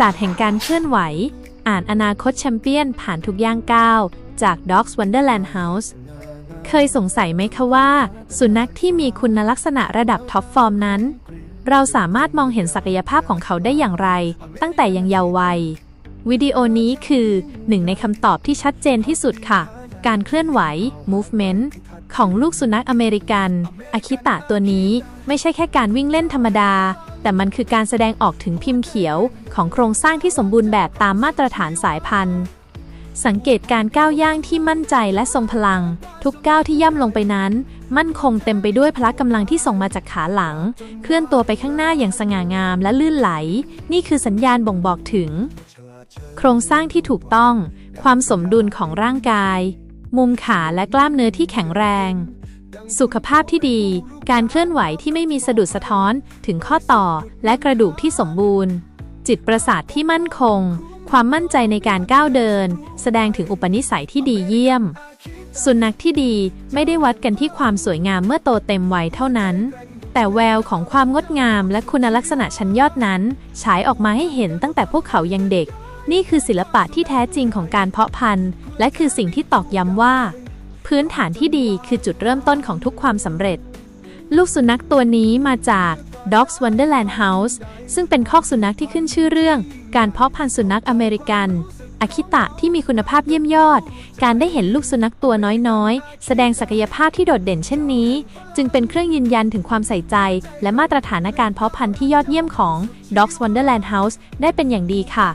ศาสตร์แห่งการเคลื่อนไหว อ่านอนาคตแชมเปี้ยนผ่านทุกย่างก้าว จาก Dogs Wonderland House เคยสงสัยไหมคะว่า สุนัขที่มีคุณลักษณะระดับท็อปฟอร์มนั้น เราสามารถมองเห็นศักยภาพของเขาได้อย่างไร ตั้งแต่ยังเยาว์วัย วิดีโอนี้คือหนึ่งในคำตอบที่ชัดเจนที่สุดค่ะ การเคลื่อนไหว movement ของลูกสุนัขอเมริกัน อาคิตะตัวนี้ไม่ใช่แค่การวิ่งเล่นธรรมดา แต่มันคือการแสดงออกถึงพิมพ์เขียวของโครงสร้างที่สมบูรณ์แบบตามมาตรฐานสายพันธุ์ สังเกตการก้าวย่างที่มั่นใจและทรงพลัง ทุกก้าวที่ย่ำลงไปนั้น มั่นคงเต็มไปด้วยพละกำลังที่ส่งมาจากขาหลัง เคลื่อนตัวไปข้างหน้าอย่างสง่างามและลื่นไหล นี่คือสัญญาณบ่งบอกถึง โครงสร้างที่ถูกต้อง ความสมดุลของร่างกาย มุมขาและกล้ามเนื้อที่แข็งแรง สุขภาพที่ดี การเคลื่อนไหวที่ไม่มีสะดุดสะท้อนถึงข้อต่อและกระดูกที่สมบูรณ์ จิตประสาทที่มั่นคง ความมั่นใจในการก้าวเดิน แสดงถึงอุปนิสัยที่ดีเยี่ยม สุนัขที่ดีไม่ได้วัดกันที่ความสวยงามเมื่อโตเต็มวัยเท่านั้น แต่แววของความงดงามและคุณลักษณะชั้นยอดนั้น ฉายออกมาให้เห็นตั้งแต่พวกเขายังเด็ก นี่คือศิลปะที่แท้จริงของการเพาะพันธุ์ และคือสิ่งที่ตอกย้ำว่า พื้นฐานที่ดีคือจุดเริ่มต้นของทุกความสำเร็จ ลูกสุนัขตัวนี้มาจาก Dogs Wonderland House ซึ่งเป็นคอกสุนัขที่ขึ้นชื่อเรื่อง การเพาะพันธุ์สุนัขอเมริกันอาคิตะที่มีคุณภาพเยี่ยมยอด การได้เห็นลูกสุนัขตัวน้อยๆ แสดงศักยภาพที่โดดเด่นเช่นนี้ จึงเป็นเครื่องยืนยันถึงความใส่ใจ และมาตรฐานการเพาะพันธุ์ที่ยอดเยี่ยมของ Dogs Wonderland House ได้เป็นอย่างดีค่ะ